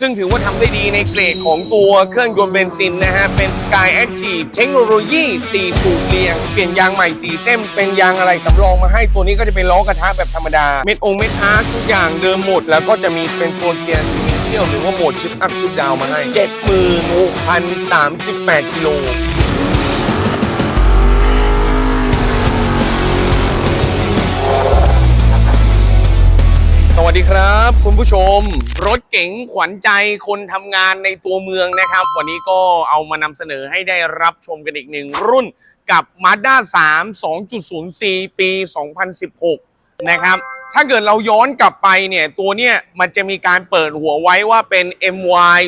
ซึ่งถือว่าทำได้ดีในเกรดของตัวเครื่องยนต์เบนซินนะฮะ เป็น Sky Active เทคโนโลยี4สูบเรียง เปลี่ยนยางใหม่4เส้น เป็นยางอะไรสำรองมาให้ตัวนี้ก็จะเป็นล้อกระทะแบบธรรมดา เม็ดองเม็ดอาร์ทุกอย่างเดิมหมด แล้วก็จะมีเป็นตัวเกียร์ซีเชียวหรือว่าโหมดชิปอัพชิปดาวมาให้ 76,038กิโล วัสดีครับ คุณผู้ชม รถเก๋งขวัญใจคนทำงานในตัวเมืองนะครับ วันนี้ก็เอามานำเสนอให้ได้รับชมกันอีกหนึ่งรุ่นกับ Mazda 3 2.0C ปี 2016 นะครับ ถ้าเกิดเราย้อนกลับไปเนี่ย ตัวเนี้ยมันจะมีการเปิดหัวไว้ว่าเป็น MY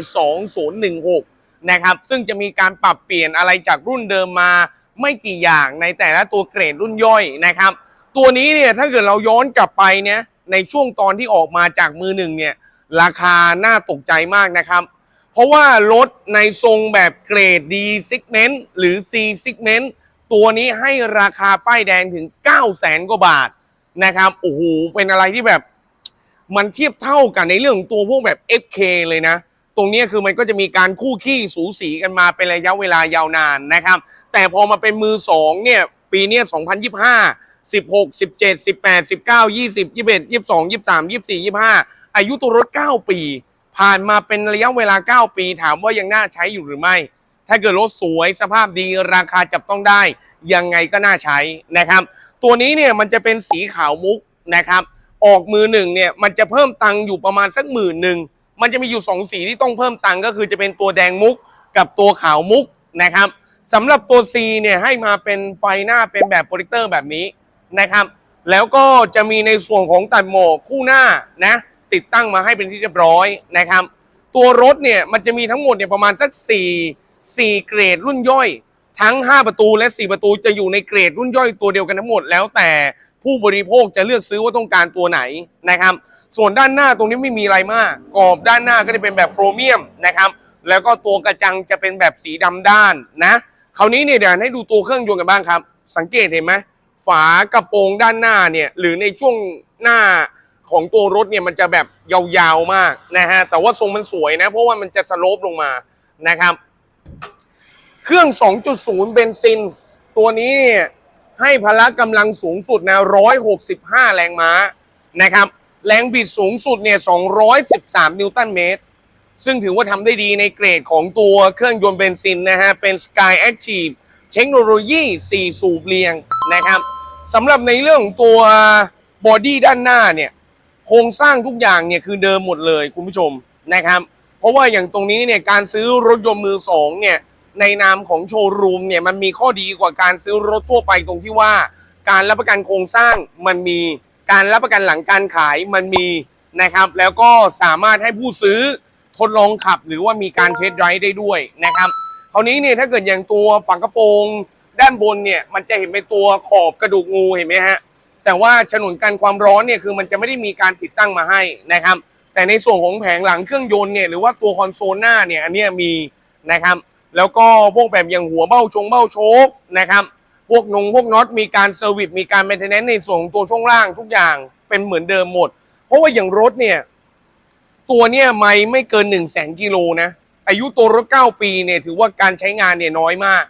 2016 นะครับ ซึ่งจะมีการปรับเปลี่ยนอะไรจากรุ่นเดิมมาไม่กี่อย่างในแต่ละตัวเกรดรุ่นย่อยนะครับ ตัวนี้เนี่ยถ้าเกิดเราย้อนกลับไปเนี่ย ในช่วงตอนที่ออกมาจากมือหนึ่งเนี่ยราคาน่าตกใจมากนะครับ เพราะว่ารถในทรงแบบเกรด D segment หรือ C segment ตัวนี้ให้ราคาป้ายแดงถึง 9 0 0แสนกว่าบาทนะครับโอ้โหเป็นอะไรที่แบบมันเทียบเท่ากันในเรื่องตัวพวกแบบ FK เลยนะ ตรงนี้คือมันก็จะมีการคู่ขี้สูสีกันมาเป็นระยะเวลายาวนานนะครับ แต่พอมาเป็นมือสองเนี่ย ปีเนี้ย2025 16 17 18 19 20 21 22 23 24 25 อายุตัวรถ 9 ปี ผ่านมาเป็นระยะเวลา 9 ปี ถามว่ายังน่าใช้อยู่หรือไม่ ถ้าเกิดรถสวยสภาพดีราคาจับต้องได้ ยังไงก็น่าใช้นะครับ ตัวนี้เนี่ยมันจะเป็นสีขาวมุกนะครับ ออกมือหนึ่งเนี่ยมันจะเพิ่มตังค์อยู่ประมาณสักหมื่นหนึ่งมันจะมีอยู่สองสีที่ต้องเพิ่มตังค์ก็คือจะเป็นตัวแดงมุกกับตัวขาวมุกนะครับ สำหรับตัว C เนี่ยให้มาเป็นไฟหน้าเป็นแบบโปรเจคเตอร์แบบนี้นะครับ แล้วก็จะมีในส่วนของตัดโหมกคู่หน้านะติดตั้งมาให้เป็นที่เรียบร้อยนะครับ ตัวรถเนี่ยมันจะมีทั้งหมดเนี่ยประมาณสัก 4 4 เกรดรุ่นย่อย ทั้ง 5 ประตูและ 4 ประตูจะอยู่ในเกรดรุ่นย่อยตัวเดียวกันทั้งหมด แล้วแต่ผู้บริโภคจะเลือกซื้อว่าต้องการตัวไหนนะครับ ส่วนด้านหน้าตรงนี้ไม่มีอะไรมากกรอบด้านหน้าก็จะเป็นแบบโครเมียมนะครับ แล้วก็ตัวกระจังจะเป็นแบบสีดำด้านนะคราวนี้เนี่ยเดี๋ยวให้ดูตัวเครื่องยนต์กันบ้างครับ สังเกตเห็นไหมฝากระโปรงด้านหน้าเนี่ยหรือในช่วงหน้าของตัวรถเนี่ยมันจะแบบยาวๆมากนะฮะแต่ว่าทรงมันสวยนะ เพราะว่ามันจะสโลปลงมานะครับ เครื่อง 2.0 เบนซิน ตัวนี้เนี่ยให้พละกำลังสูงสุดนะ 165 แรงม้านะครับ แรงบิดสูงสุดเนี่ย 213 นิวตันเมตร ซึ่งถือว่าทำได้ดีในเกรดของตัวเครื่องยนต์เบนซินนะฮะ เป็น Sky Active เทคโนโลยี 4 สูบเรียงนะครับสำหรับในเรื่องของตัวบอดี้ด้านหน้าเนี่ยโครงสร้างทุกอย่างเนี่ยคือเดิมหมดเลยคุณผู้ชมนะครับ เพราะว่าอย่างตรงนี้เนี่ยการซื้อรถยนต์มือสองเนี่ยในนามของโชว์รูมเนี่ยมันมีข้อดีกว่าการซื้อรถทั่วไปตรงที่ว่า การรับประกันโครงสร้างมันมีการรับประกันหลังการขายมันมีนะครับ แล้วก็สามารถให้ผู้ซื้อ ทดลองขับหรือว่ามีการเทสไรฟ์ได้ด้วยนะครับคราวนี้เนี่ยถ้าเกิดอย่างตัวฝากระโปรงด้านบนเนี่ยมันจะเห็นเป็นตัวขอบกระดูกงูเห็นไหมฮะแต่ว่าฉนวนกันความร้อนเนี่ยคือมันจะไม่ได้มีการติดตั้งมาให้นะครับ แต่ในส่วนของแผงหลังเครื่องยนต์เนี่ยหรือว่าตัวคอนโซลหน้าเนี่ยอันนี้มีนะครับ แล้วก็พวกแบบอย่างหัวเบ้าชงเบ้าโชกนะครับ พวกนงพวกน็อตมีการเซอร์วิสมีการแมนเทนแนนซ์ในส่วนของตัวช่วงล่างทุกอย่างเป็นเหมือนเดิมหมด เพราะว่าอย่างรถเนี่ย ตัวเนี่ยไม่ไม่เกิน1นึ่งแสนกิโลนะ อายุตัวรถ 9 ปีเนี่ยถือว่าการใช้งานเนี่ยน้อยมาก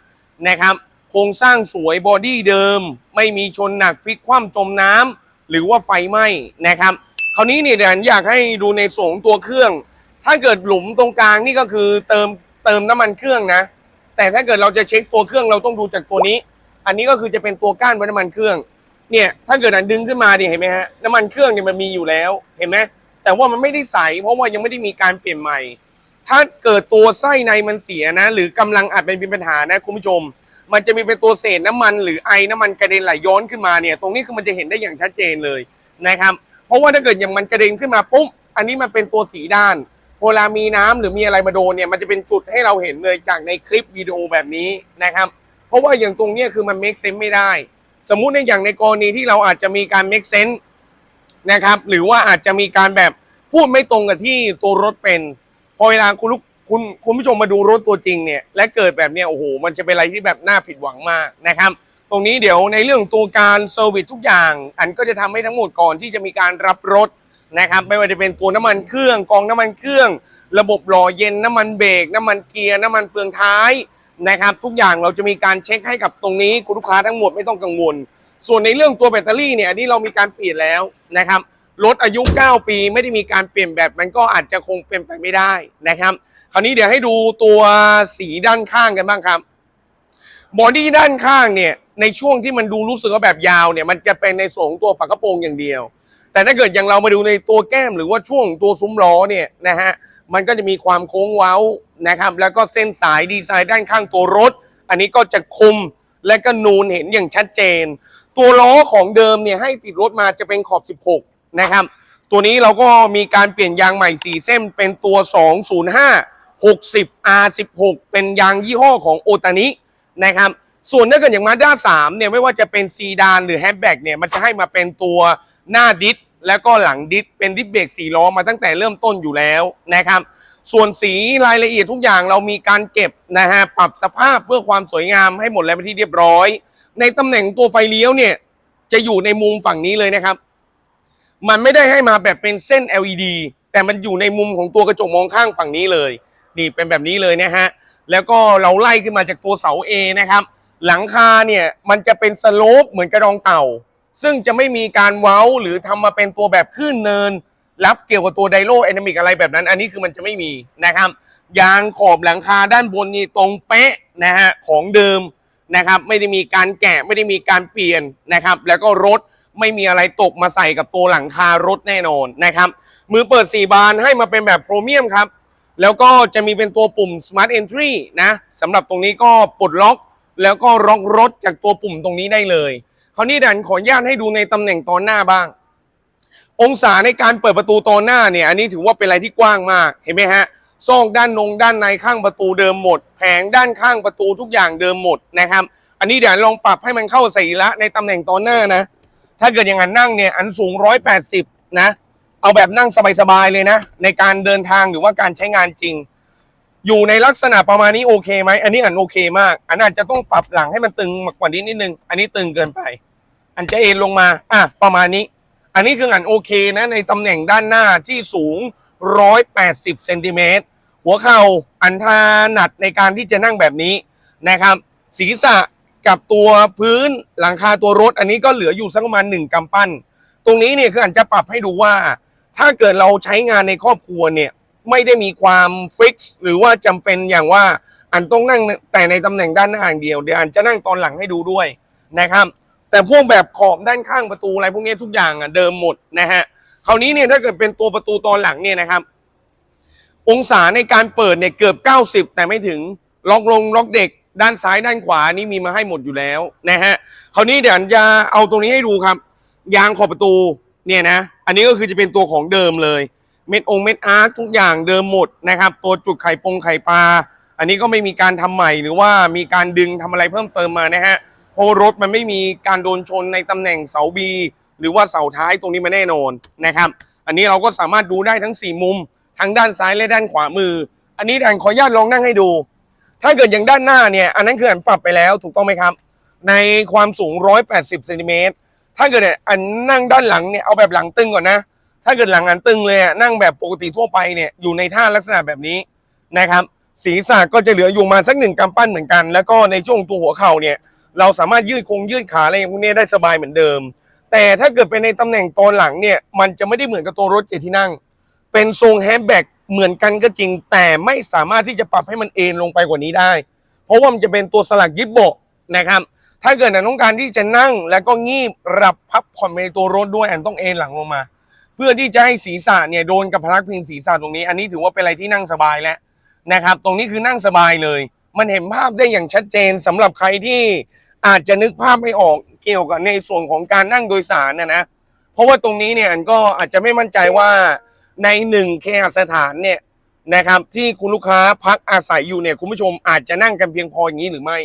นะครับ โครงสร้างสวยบอดี้เดิม ไม่มีชนหนักพลิกคว่ำจมน้ำหรือว่าไฟไหม้นะครับ คราวนี้เนี่ยเดี๋ยวอยากให้ดูในส่วนของตัวเครื่อง ถ้าเกิดหลุมตรงกลางนี่ก็คือเติมเติมน้ำมันเครื่องนะ แต่ถ้าเกิดเราจะเช็คตัวเครื่องเราต้องดูจากตัวนี้ อันนี้ก็คือจะเป็นตัวก้านไว้น้ำมันเครื่องเนี่ยถ้าเกิดอันดึงขึ้นมาดิเห็นไหมฮะน้ำมันเครื่องเนี่ยมันมีอยู่แล้วเห็นไหม แต่ว่ามันไม่ได้ใส เพราะว่ายังไม่ได้มีการเปลี่ยนใหม่ ถ้าเกิดตัวไส้ในมันเสียนะ หรือกำลังอาจเป็นปัญหานะคุณผู้ชม มันจะมีเป็นตัวเศษน้ำมันหรือไอน้ำมันกระเด็นไหลย้อนขึ้นมาเนี่ย ตรงนี้คือมันจะเห็นได้อย่างชัดเจนเลยนะครับ เพราะว่าถ้าเกิดอย่างมันกระเด็นขึ้นมาปุ๊บ อันนี้มันเป็นตัวสีด้านเวลามีน้ำหรือมีอะไรมาโดนเนี่ย มันจะเป็นจุดให้เราเห็นเลยจากในคลิปวิดีโอแบบนี้นะครับ เพราะว่าอย่างตรงเนี้ยคือมัน make sense ไม่ได้ สมมุติในอย่างในกรณีที่เราอาจจะมีการ make sense น นะครับ หรือว่าอาจจะมีการแบบพูดไม่ตรงกับที่ตัวรถเป็นพอเวลาคุณลูกคุณคุณผู้ชมมาดูรถตัวจริงเนี่ยและเกิดแบบเนี้ยโอ้โหมันจะเป็นอะไรที่แบบน่าผิดหวังมากนะครับ ตรงนี้เดี๋ยวในเรื่องตัวการเซอร์วิสทุกอย่าง อันก็จะทำให้ทั้งหมดก่อนที่จะมีการรับรถนะครับ ไม่ว่าจะเป็นตัวน้ำมันเครื่องกองน้ำมันเครื่อง ระบบหล่อเย็นน้ำมันเบรกน้ำมันเกียร์น้ำมันเฟืองท้ายนะครับ ทุกอย่างเราจะมีการเช็คให้กับตรงนี้คุณลูกค้าทั้งหมดไม่ต้องกังวล ส่วนในเรื่องตัวแบตเตอรี่เนี่ยอันนี้เรามีการเปลี่ยนแล้ว นะครับรถอายุ 9 ปีไม่ได้มีการเปลี่ยนแบบมันก็อาจจะคงเป็นไปไม่ได้นะครับ คราวนี้เดี๋ยวให้ดูตัวสีด้านข้างกันบ้างครับบอดี้ด้านข้างเนี่ยในช่วงที่มันดูรู้สึกว่าแบบยาวเนี่ยมันจะเป็นในส่วนของตัวฝากระโปรงอย่างเดียว แต่ถ้าเกิดอย่างเรามาดูในตัวแก้มหรือว่าช่วงตัวซุ้มล้อเนี่ยนะฮะมันก็จะมีความโค้งเว้านะครับ แล้วก็เส้นสายดีไซน์ด้านข้างตัวรถ อันนี้ก็จะคมและก็นูนเห็นอย่างชัดเจน ตัวล้อของเดิมเนี่ยให้ติดรถมาจะเป็นขอบ 16 นะครับ ตัวนี้เราก็มีการเปลี่ยนยางใหม่ 4 เส้นเป็นตัว 205 60 R16 เป็นยางยี่ห้อของโอตานินะครับส่วนถ้าเกิดอย่างมาด้า3เนี่ยไม่ว่าจะเป็นซีดานหรือแฮชแบ็กเนี่ยมันจะให้มาเป็นตัวหน้าดิสแล้วก็หลังดิสเป็นดิสเบรก4ล้อมาตั้งแต่เริ่มต้นอยู่แล้วนะครับส่วนสีรายละเอียดทุกอย่างเรามีการเก็บนะฮะปรับสภาพเพื่อความสวยงามให้หมดแล้วเป็นที่เรียบร้อย ในตำแหน่งตัวไฟเลี้ยวเนี่ยจะอยู่ในมุมฝั่งนี้เลยนะครับ มันไม่ได้ให้มาแบบเป็นเส้น LED แต่มันอยู่ในมุมของตัวกระจกมองข้างฝั่งนี้เลย นี่เป็นแบบนี้เลยนะฮะ แล้วก็เราไล่ขึ้นมาจากตัวเสา A นะครับ หลังคาเนี่ยมันจะเป็นสโลปเหมือนกระดองเต่า ซึ่งจะไม่มีการเว้าหรือทำมาเป็นตัวแบบขึ้นเนิน รับเกี่ยวกับตัวไดโลแอนามิกอะไรแบบนั้น อันนี้คือมันจะไม่มีนะครับ ยางขอบหลังคาด้านบนนี่ตรงเป๊ะนะฮะของเดิม นะครับไม่ได้มีการแกะไม่ได้มีการเปลี่ยนนะครับ แล้วก็รถไม่มีอะไรตกมาใส่กับตัวหลังคารถแน่นอนนะครับ มือเปิด 4 บานให้มาเป็นแบบโพรเมียมครับ แล้วก็จะมีเป็นตัวปุ่ม Smart Entry นะสำหรับตรงนี้ก็ปลดล็อก แล้วก็ล็อกรถจากตัวปุ่มตรงนี้ได้เลยคราวนี้ดันขออนุญาตให้ดูในตำแหน่งตอนหน้าบ้าง องศาในการเปิดประตูตอนหน้าเนี่ย อันนี้ถือว่าเป็นอะไรที่กว้างมากเห็นไหมฮะ ซอกด้านนงด้านในข้างประตูเดิมหมด แผงด้านข้างประตูทุกอย่างเดิมหมดนะครับ อันนี้เดี๋ยวลองปรับให้มันเข้าสีละในตำแหน่งตอนหน้านะ ถ้าเกิดอย่างนั้นนั่งเนี่ยอันสูง180นะ เอาแบบนั่งสบายๆเลยนะ ในการเดินทางหรือว่าการใช้งานจริง อยู่ในลักษณะประมาณนี้โอเคไหมอันนี้อันโอเคมาก อันอาจจะต้องปรับหลังให้มันตึงมากกว่านี้นิดนึง อันนี้ตึงเกินไป อันจะเอ็นลงมาอะประมาณนี้ อันนี้คืออันโอเคนะในตำแหน่งด้านหน้าที่สูง180เซนติเมตร หัวเข่าอันถนัดในการที่จะนั่งแบบนี้นะครับ ศีรษะกับตัวพื้นหลังคาตัวรถ อันนี้ก็เหลืออยู่สักประมาณหนึ่งกำปั้น ตรงนี้เนี่ยคืออันจะปรับให้ดูว่า ถ้าเกิดเราใช้งานในครอบครัวเนี่ยไม่ได้มีความฟิกซ์หรือว่าจำเป็นอย่างว่าอันต้องนั่งแต่ในตำแหน่งด้านหน้าอย่างเดียวเดี๋ยวอันจะนั่งตอนหลังให้ดูด้วยนะครับ แต่พวกแบบขอบด้านข้างประตูอะไรพวกนี้ทุกอย่างอะเดิมหมดนะฮะคราวนี้เนี่ยถ้าเกิดเป็นตัวประตูตอนหลังเนี่ยนะครับ องศาในการเปิดเนี่ยเกือบ 90 แต่ไม่ถึงล็อกลงล็อกเด็ก ด้านซ้ายด้านขวานี่มีมาให้หมดอยู่แล้วนะฮะคราวนี้เดี๋ยวจะเอาตรงนี้ให้ดูครับ ยางขอบประตูเนี่ยนะ อันนี้ก็คือจะเป็นตัวของเดิมเลย เม็ดองเม็ดอาร์ตทุกอย่างเดิมหมดนะครับ ตัวจุดไข่ปงไข่ปลา อันนี้ก็ไม่มีการทำใหม่หรือว่ามีการดึงทำอะไรเพิ่มเติมมานะฮะเพราะรถมันไม่มีการโดนชนในตำแหน่งเสาบีหรือว่าเสาท้ายตรงนี้มาแน่นอนนะครับ อันนี้เราก็สามารถดูได้ทั้ง 4 มุม ทั้งด้านซ้ายและด้านขวามือ อันนี้ดันขออนุญาตลองนั่งให้ดู ถ้าเกิดอย่างด้านหน้าเนี่ยอันนั้นคืออันปรับไปแล้วถูกต้องไหมครับ ในความสูง 180เซนติเมตรถ้าเกิดอันนั่งด้านหลังเนี่ยเอาแบบหลังตึงก่อนนะ ถ้าเกิดหลังอันตึงเลยอะนั่งแบบปกติทั่วไปเนี่ยอยู่ในท่าลักษณะแบบนี้นะครับ ศีรษะก็จะเหลืออยู่มาสักหนึ่งกำปั้นเหมือนกัน แล้วก็ในช่วงตัวหัวเข่าเนี่ยเราสามารถยืดคงยืดขาอะไรพวกนี้ได้สบายเหมือนเดิม แต่ถ้าเกิดเป็นในตำแหน่งตอนหลังเนี่ยมันจะไม่ได้เหมือนกับตัวรถเกียร์ที่นั่ง เป็นทรงแฮชแบ็กเหมือนกันก็จริง แต่ไม่สามารถที่จะปรับให้มันเอ็นลงไปกว่านี้ได้ เพราะว่ามันจะเป็นตัวสลักยิบโบนะครับ ถ้าเกิดอันต้องการที่จะนั่งแล้วก็งีบรับพับผ่อนไปในตัวรถด้วยอันต้องเอ็นหลังลงมา เพื่อที่จะให้ศีรษะเนี่ยโดนกับพนักพิงศีรษะตรงนี้ อันนี้ถือว่าเป็นอะไรที่นั่งสบายแล้วนะครับ ตรงนี้คือนั่งสบายเลย มันเห็นภาพได้อย่างชัดเจนสำหรับใครที่อาจจะนึกภาพไม่ออกเกี่ยวกับในส่วนของการนั่งโดยสารนะนะ เพราะว่าตรงนี้เนี่ยอันก็อาจจะไม่มั่นใจว่า ในหนึ่งเคหสถานเนี่ยนะครับที่คุณลูกค้าพักอาศัยอยู่เนี่ยคุณผู้ชมอาจจะนั่งกันเพียงพออย่างนี้หรือไม่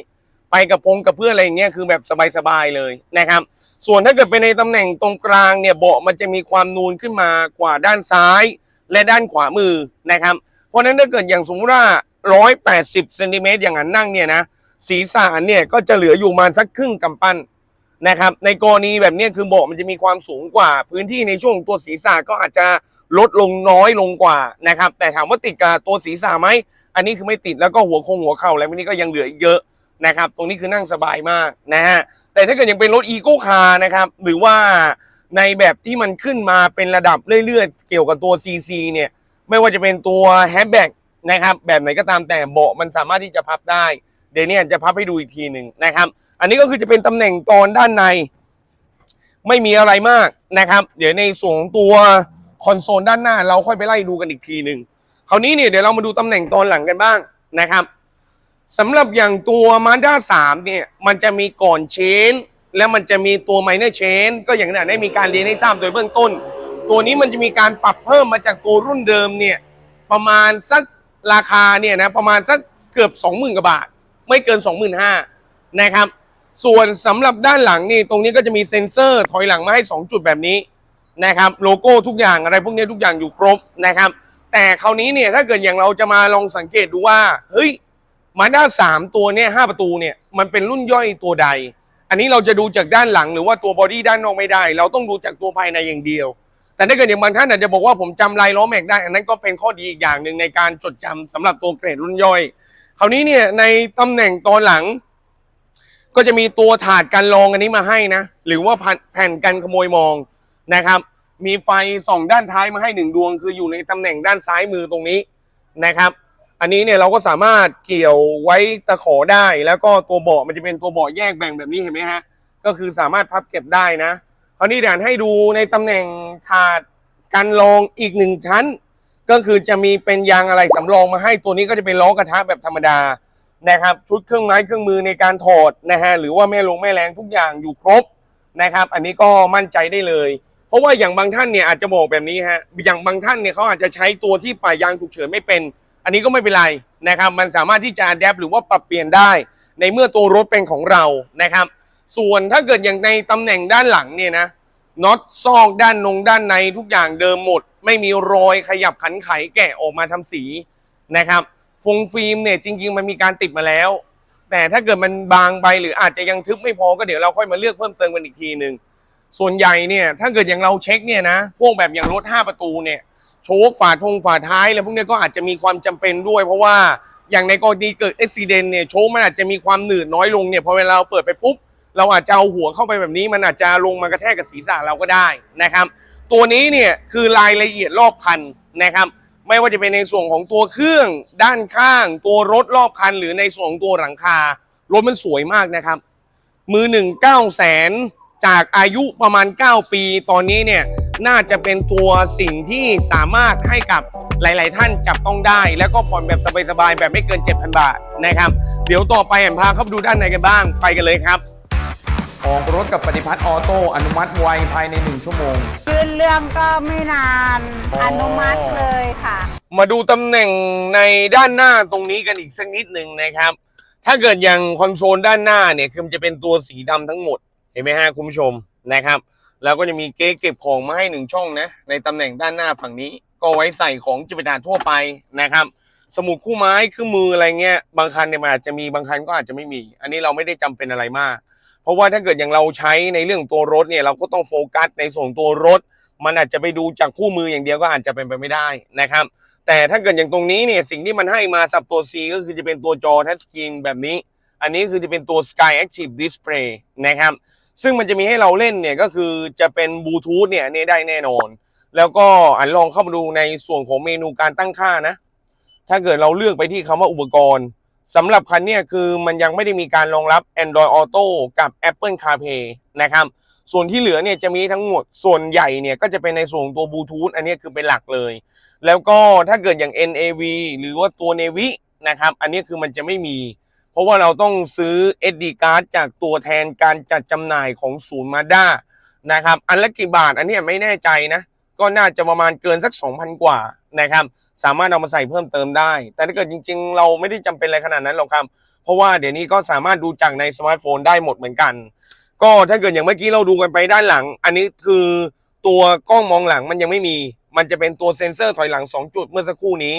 ไปกับพงกับเพื่อนอะไรอย่างเงี้ยคือแบบสบายๆเลยนะครับ ส่วนถ้าเกิดเป็นในตำแหน่งตรงกลางเนี่ยเบาะมันจะมีความนูนขึ้นมากว่าด้านซ้าย และด้านขวามือนะครับ เพราะฉะนั้นถ้าเกิดอย่างสมมติว่า180เซนติเมตรอย่างนั้นนั่งเนี่ยนะศีรษะเนี่ยก็จะเหลืออยู่มาสักครึ่งกำปั้นนะครับ ในกรณีแบบนี้คือเบาะมันจะมีความสูงกว่า พื้นที่ในช่วงตัวศีรษะก็อาจจะ ลดลงน้อยลงกว่านะครับ แต่ถามว่าติดกับตัวศีรษะไหมอันนี้คือไม่ติดแล้วก็หัวคงหัวเข่าอะไรพวกนี้ก็ยังเหลืออีกเยอะนะครับ ตรงนี้คือนั่งสบายมากนะฮะแต่ถ้าเกิดยังเป็นรถอีโก้คาร์นะครับหรือว่าในแบบที่มันขึ้นมาเป็นระดับเรื่อยๆ เกี่ยวกับตัว CC เนี่ยไม่ว่าจะเป็นตัวแฮชแบ็กนะครับแบบไหนก็ตามแต่เบาะมันสามารถที่จะพับได้ เดี๋ยวเนี้จะพับให้ดูอีกทีหนึ่งนะครับ อันนี้ก็คือจะเป็นตำแหน่งตอนด้านใน ไม่มีอะไรมากนะครับ เดี๋ยวในส่วนของตัว คอนโซลด้านหน้า เราค่อยไปไล่ดูกันอีกทีหนึ่งคราวนี้เนี่ยเดี๋ยวเรามาดูตำแหน่งตอนหลังกันบ้างนะครับสำหรับอย่างตัว Mazda 3เนี่ยมันจะมีก่อนเชน แล้วมันจะมีตัว minor chain ก็อย่างนั้นได้มีการเรียนให้ทราบโดยเบื้องต้น ตัวนี้มันจะมีการปรับเพิ่มมาจากตัวรุ่นเดิมเนี่ยประมาณสักราคาเนี่ยนะประมาณสักเกือบ 20,000กว่าบาท ไม่เกิน 25,000นะครับส่วนสำหรับด้านหลังนี่ตรงนี้ก็จะมีเซ็นเซอร์ถอยหลังมาให้ 2 จุดแบบนี้ นะครับโลโก้ทุกอย่างอะไรพวกนี้ทุกอย่างอยู่ครบนะครับ แต่คราวนี้เนี่ยถ้าเกิดอย่างเราจะมาลองสังเกตดูว่าเฮ้ยมาด้าสามตัวเนี่ยห้าประตูเนี่ยมันเป็นรุ่นย่อยตัวใด อันนี้เราจะดูจากด้านหลังหรือว่าตัวบอดี้ด้านนอกไม่ได้ เราต้องดูจากตัวภายในอย่างเดียว แต่ถ้าเกิดอย่างบางท่านอาจจะบอกว่าผมจำลายล้อแม็กได้ อันนั้นก็เป็นข้อดีอีกอย่างหนึ่งในการจดจำสำหรับตัวเกรดรุ่นย่อย คราวนี้เนี่ยในตำแหน่งตอนหลัง ก็จะมีตัวถาดกันรองอันนี้มาให้นะหรือว่าแผ่นกันขโมยมอง นะครับ มีไฟส่องด้านท้ายมาให้หนึ่งดวง คืออยู่ในตำแหน่งด้านซ้ายมือตรงนี้นะครับ อันนี้เนี่ยเราก็สามารถเกี่ยวไว้ตะขอได้ แล้วก็ตัวเบาะมันจะเป็นตัวเบาะแยกแบ่งแบบนี้เห็นไหมฮะ ก็คือสามารถพับเก็บได้นะ คราวนี้เดี๋ยวให้ดูในตำแหน่งถาดกันรองอีกหนึ่งชั้น ก็คือจะมีเป็นยางอะไรสำรองมาให้ตัวนี้ก็จะเป็นล้อกระทะแบบธรรมดานะครับชุดเครื่องไม้เครื่องมือในการถอดนะฮะหรือว่าแม่ลงแม่แรงทุกอย่างอยู่ครบนะครับ อันนี้ก็มั่นใจได้เลย ราะว่าอย่างบางท่านเนี่ยอาจจะบอกแบบนี้ฮะอย่างบางท่านเนี่ยเขาอาจจะใช้ตัวที่ป่ายางฉุกเฉินไม่เป็น อันนี้ก็ไม่เป็นไรนะครับ มันสามารถที่จะอัดแอปหรือว่าปรับเปลี่ยนได้ ในเมื่อตัวรถเป็นของเรานะครับ ส่วนถ้าเกิดอย่างในตำแหน่งด้านหลังเนี่ยนะน็อตซอกด้านนงด้านในทุกอย่างเดิมหมด ไม่มีรอยขยับขันไขแกะออกมาทำสีนะครับฟงฟิล์มเนี่ยจริง ๆ มันมีการติดมาแล้ว แต่ถ้าเกิดมันบางไปหรืออาจจะยังทึบไม่พอก็เดี๋ยวเราค่อยมาเลือกเพิ่มเติมกันอีกทีหนึ่ง ส่วนใหญ่เนี่ยถ้าเกิดอย่างเราเช็คเนี่ยนะพวกแบบอย่างรถ 5 ประตูเนี่ยโชคฝาทงฝาท้ายอะไรพวกนี้ก็อาจจะมีความจำเป็นด้วย เพราะว่าอย่างในกรณีเกิดอุบิเหตุเนี่ยโชคมันอาจจะมีความหนืดน้อยลงเนี่ยพอเวลาเราเปิดไปปุ๊บเราอาจจะเอาหัวเข้าไปแบบนี้ มันอาจจะลงมากระแทกกับศีรษะเราก็ได้นะครับ ตัวนี้เนี่ยคือรายละเอียดรอบคันนะครับไม่ว่าจะเป็นในส่วนของตัวเครื่องด้านข้าง ตัวรถรอบคัน หรือในส่วนของตัวหลังคารถมันสวยมากนะครับ มือหนึ่งเก้าแสน จากอายุประมาณ 9 ปี ตอนนี้เนี่ยน่าจะเป็นตัวสิ่งที่สามารถให้กับหลาย ๆ ท่านจับต้องได้ แล้วก็ผ่อนแบบสบาย ๆ แบบไม่เกิน 7,000 บาทนะครับ เดี๋ยวต่อไปแอมพาเข้าไปดูด้านในกันบ้างไปกันเลยครับออกรถกับปฏิพัฒน์ออโต้อนุมัติไวภายใน 1 ชั่วโมง ยื่นเรื่องก็ไม่นาน อ๋ออ อนุมัติเลยค่ะ มาดูตำแหน่งในด้านหน้าตรงนี้กันอีกสักนิดหนึ่งนะครับ ถ้าเกิดอย่างคอนโซลด้านหน้าเนี่ยคือมันจะเป็นตัวสีดำทั้งหมด เห็นไหมฮะคุณผู้ชมนะครับ แล้วก็จะมีเก๊เก็บของมาให้หนึ่งช่องนะ ในตำแหน่งด้านหน้าฝั่งนี้ ก็ไว้ใส่ของจิปาถาทั่วไปนะครับ สมุดคู่ไม้เครื่องมืออะไรเงี้ยบางคันเนี่ยมันอาจจะมีบางคันก็อาจจะไม่มี อันนี้เราไม่ได้จำเป็นอะไรมาก เพราะว่าถ้าเกิดอย่างเราใช้ในเรื่องตัวรถเนี่ยเราก็ต้องโฟกัสในส่วนตัวรถ มันอาจจะไปดูจากคู่มืออย่างเดียวก็อาจจะเป็นไปไม่ได้นะครับแต่ถ้าเกิดอย่างตรงนี้เนี่ยสิ่งที่มันให้มาสับตัว C ก็คือจะเป็นตัวจอทัชสกรีนแบบนี้ อันนี้คือจะเป็นตัว Sky Active Display นะครับ ซึ่งมันจะมีให้เราเล่นเนี่ยก็คือจะเป็นบลูทูธเนี่ยนี่ได้แน่นอน แล้วก็อันลองเข้ามาดูในส่วนของเมนูการตั้งค่านะ ถ้าเกิดเราเลือกไปที่คำว่าอุปกรณ์สำหรับคันเนี่ยคือมันยังไม่ได้มีการรองรับ Android Auto กับ Apple CarPlay นะครับส่วนที่เหลือเนี่ยจะมีทั้งหมดส่วนใหญ่เนี่ยก็จะเป็นในส่วนตัวบลูทูธอันนี้คือเป็นหลักเลย แล้วก็ถ้าเกิดอย่าง NAV หรือว่าตัว Navi นะครับ อันนี้คือมันจะไม่มี เพราะว่าเราต้องซื้อ SD card จากตัวแทนการจัดจำหน่ายของศูนย์มาด้านะครับ อันละกี่บาทอันนี้ไม่แน่ใจนะ ก็น่าจะประมาณเกินสัก 2,000 กว่านะครับ สามารถเอามาใส่เพิ่มเติมได้ แต่ถ้าเกิดจริง ๆ เราไม่ได้จำเป็นอะไรขนาดนั้นหรอกครับ เพราะว่าเดี๋ยวนี้ก็สามารถดูจากในสมาร์ทโฟนได้หมดเหมือนกัน ก็ถ้าเกิดอย่างเมื่อกี้เราดูกันไปด้านหลัง อันนี้คือตัวกล้องมองหลังมันยังไม่มี มันจะเป็นตัวเซ็นเซอร์ถอยหลัง 2 จุดเมื่อสักครู่นี้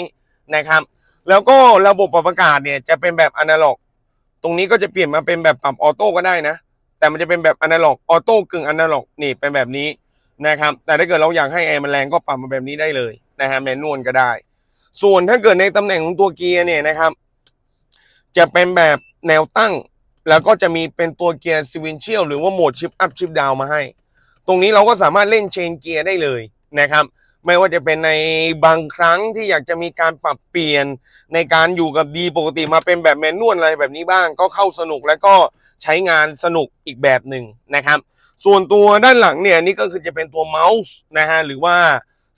นะครับ แล้วก็ระบบปรับอากาศเนี่ยจะเป็นแบบอนาล็อก รงนี้ก็จะเปลี่ยนมาเป็นแบบปรับออโต้ก็ได้นะ แต่มันจะเป็นแบบอนาล็อกออโต้กึ่งอนาล็อกนี่เป็นแบบนี้นะครับ แต่ถ้าเกิดเราอยากให้แอร์มันแรงก็ปรับมาแบบนี้ได้เลยนะฮะแมนนวลก็ได้ ส่วนถ้าเกิดในตำแหน่งของตัวเกียร์เนี่ยนะครับ จะเป็นแบบแนวตั้ง แล้วก็จะมีเป็นตัวเกียร์ซีวินเชียลหรือว่าโหมดชิปอัพชิปดาวมาให้ ตรงนี้เราก็สามารถเล่นเชนเกียร์ได้เลยนะครับ ไม่ว่าจะเป็นในบางครั้งที่อยากจะมีการปรับเปลี่ยนในการอยู่กับดีปกติมาเป็นแบบแมนนวลอะไรแบบนี้บ้าง ก็เข้าสนุกแล้วก็ใช้งานสนุกอีกแบบหนึ่งนะครับ ส่วนตัวด้านหลังเนี่ยนี่ก็คือจะเป็นตัวเมาส์นะฮะหรือว่า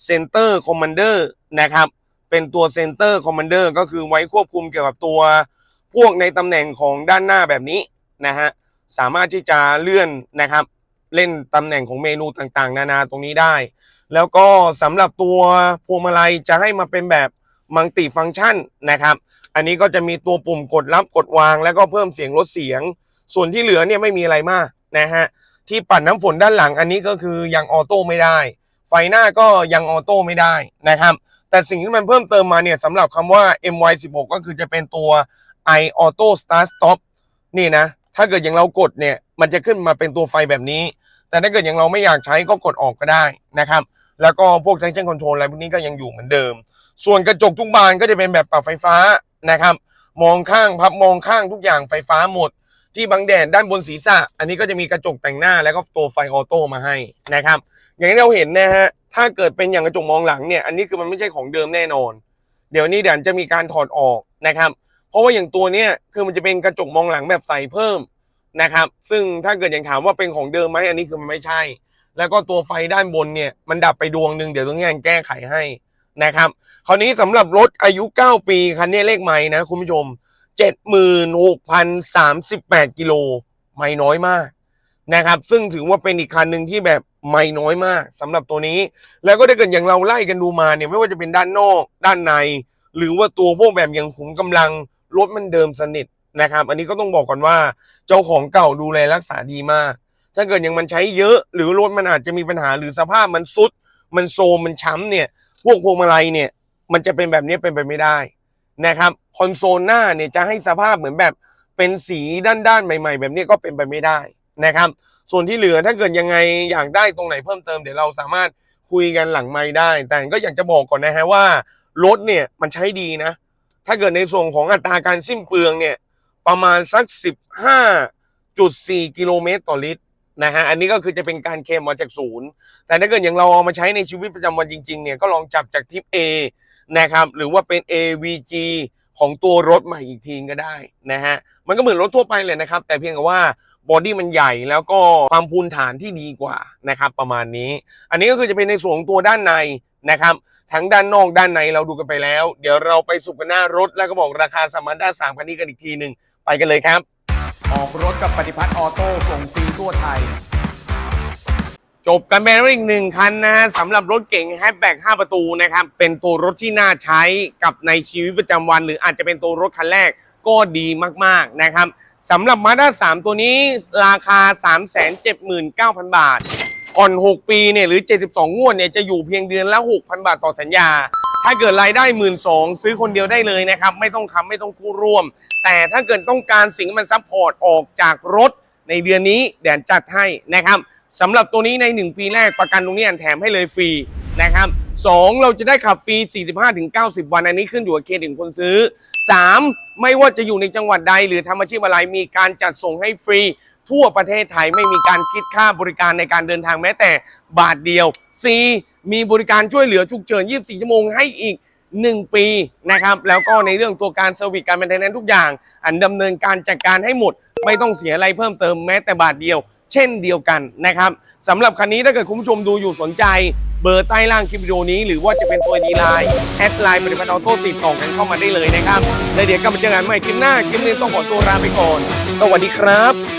Center Commander นะครับเป็นตัว Center Commander ก็คือไว้ควบคุมเกี่ยวกับตัวพวกในตำแหน่งของด้านหน้าแบบนี้นะฮะสามารถที่จะเลื่อนนะครับ เล่นตำแหน่งของเมนูต่างๆ นานาตรงนี้ได้ แล้วก็สำหรับตัวพวงมาลัยจะให้มาเป็นแบบมัลติฟังก์ชันนะครับ อันนี้ก็จะมีตัวปุ่มกดรับกดวาง แล้วก็เพิ่มเสียงลดเสียง ส่วนที่เหลือเนี่ยไม่มีอะไรมากนะฮะที่ปัดน้ำฝนด้านหลังอันนี้ก็คือยังออโต้ไม่ได้ ไฟหน้าก็ยังออโต้ไม่ได้นะครับ แต่สิ่งที่มันเพิ่มเติมมาเนี่ยสำหรับคำว่า MY16 ก็คือจะเป็นตัว i Auto Start Stop นี่นะ ถ้าเกิดอย่างเรากดเนี่ย มันจะขึ้นมาเป็นตัวไฟแบบนี้ แต่ถ้าเกิดอย่างเราไม่อยากใช้ก็กดออกก็ได้นะครับ แล้วก็พวก traction control อะไรพวกนี้ก็ยังอยู่เหมือนเดิม ส่วนกระจกทุกบานก็จะเป็นแบบปรับไฟฟ้านะครับ มองข้างพับมองข้างทุกอย่างไฟฟ้าหมด ที่บังแดดด้านบนศีรษะ อันนี้ก็จะมีกระจกแต่งหน้าแล้วก็ตัวไฟออโต้มาให้นะครับ อย่างที่เราเห็นนะฮะถ้าเกิดเป็นอย่างกระจกมองหลังเนี่ยอันนี้คือมันไม่ใช่ของเดิมแน่นอน เดี๋ยวนี้เดี๋ยวจะมีการถอดออกนะครับเพราะว่าอย่างตัวเนี้ยคือมันจะเป็นกระจกมองหลังแบบใสเพิ่มนะครับ ซึ่งถ้าเกิดอย่างถามว่าเป็นของเดิมไหมอันนี้คือมันไม่ใช่ แล้วก็ตัวไฟด้านบนเนี่ยมันดับไปดวงหนึ่งเดี๋ยวตรงนี้แก้ไขให้นะครับคราวนี้สำหรับรถอายุ 9 ปีคันนี้เลขไม้นะคุณผู้ชม 76,038 กิโลไม่น้อยมากนะครับ ซึ่งถือว่าเป็นอีกคันหนึ่งที่แบบไม่น้อยมากสำหรับตัวนี้ แล้วก็ถ้าเกิดอย่างเราไล่กันดูมาเนี่ยไม่ว่าจะเป็นด้านนอกด้านใน หรือว่าตัวพวกแบบอย่างขุมกำลังรถมันเดิมสนิทนะครับ อันนี้ก็ต้องบอกก่อนว่าเจ้าของเก่าดูแลรักษาดีมาก ถ้าเกิดยังมันใช้เยอะ หรือรถมันอาจจะมีปัญหาหรือสภาพมันซุด มันโซมมันช้ำเนี่ย พวกพวงมาลัยเนี่ย มันจะเป็นแบบนี้เป็นไปไม่ได้นะครับคอนโซลหน้าเนี่ยจะให้สภาพเหมือนแบบเป็นสีด้านๆใหม่ ๆ แบบนี้ก็เป็นไปไม่ได้นะครับ ส่วนที่เหลือถ้าเกิดยังไงอยากได้ตรงไหนเพิ่มเติมเดี๋ยวเราสามารถคุยกันหลังไม้ได้ แต่ก็อยากจะบอกก่อนนะฮะว่ารถเนี่ยมันใช้ดีนะ ถ้าเกิดในส่วนของอัตราการสิ้นเปลืองเนี่ยประมาณสัก 15.4 กิโลเมตรต่อลิตร นะฮะอันนี้ก็คือจะเป็นการเคลมมาจากศูนย์ แต่ถ้าเกิดอย่างเราเอามาใช้ในชีวิตประจำวันจริงๆเนี่ยก็ลองจับจากทิป A นะครับหรือว่าเป็น AVG ของตัวรถใหม่อีกทีก็ได้นะฮะมันก็เหมือนรถทั่วไปเลยนะครับ แต่เพียงแต่ว่าบอดี้มันใหญ่แล้วก็ความพูนฐานที่ดีกว่านะครับประมาณนี้ อันนี้ก็คือจะเป็นในส่วนของตัวด้านในนะครับทั้งด้านนอกด้านในเราดูกันไปแล้ว เดี๋ยวเราไปสุกกันหน้ารถแล้วก็บอกราคาสมาร์ทด้านสามคันนี้กันอีกทีหนึ่งไปกันเลยครับ ออกรถกับปฏิพัฒน์ออโต้ส่งฟรี ทั่วไทย จบกันไปแล้วอีกหนึ่งคันนะฮะสำหรับรถเก๋งแฮชแบ็ก5ประตูนะครับ เป็นตัวรถที่น่าใช้กับในชีวิตประจำวัน หรืออาจจะเป็นตัวรถคันแรกก็ดีมากๆนะครับสำหรับ Mazda 3ตัวนี้ราคา 379,000 บาทผ่อน 6 ปีเนี่ยหรือ 72 งวดเนี่ยจะอยู่เพียงเดือนละ 6,000 บาทต่อสัญญา ถ้าเกิดรายได้ 1 2ื่นซื้อคนเดียวได้เลยนะครับ ไม่ต้องค้ำไม่ต้องกู้ร่วม แต่ถ้าเกิดต้องการสิ่งที่มันซัพพอร์ตออกจากรถ ในเดือนนี้แดนจัดให้นะครับสำหรับตัวนี้ใน 1 ปีแรกประกันตรงนี้แถมให้เลยฟรีนะครับสองเราจะได้ขับฟรี 45-90 วันอันนี้ขึ้นอยู่กับเครดิตคนซื้อ 3. ไม่ว่าจะอยู่ในจังหวัดใด หรือทำอาชีพอะไรมีการจัดส่งให้ฟรี ทั่วประเทศไทยไม่มีการคิดค่าบริการในการเดินทางแม้แต่บาทเดียว 4. มีบริการช่วยเหลือฉุกเฉิน 24 ชั่วโมงให้อีก 1 ปีนะครับแล้วก็ในเรื่องตัวการเซอร์วิสการเป็นไทนทุกอย่าง อันดำเนินการจัดการให้หมด ไม่ต้องเสียอะไรเพิ่มเติมแม้แต่บาทเดียว เช่นเดียวกันนะครับสำหรับคันนี้ถ้าเกิดคุณผู้ชมดูอยู่สนใจ เบอร์ใต้ล่างคลิปวิดีโอนี้ หรือว่าจะเป็นตัวดีไลน์แอดไลน์ปฏิบัติออโต้ติดต่อกันเข้ามาได้เลยนะครับแล้วเดี๋ยวกลับมาเจอกันใหม่คลิปหน้าคลิปนี้ต้องขอตัวลาไปก่อน สวัสดีครับ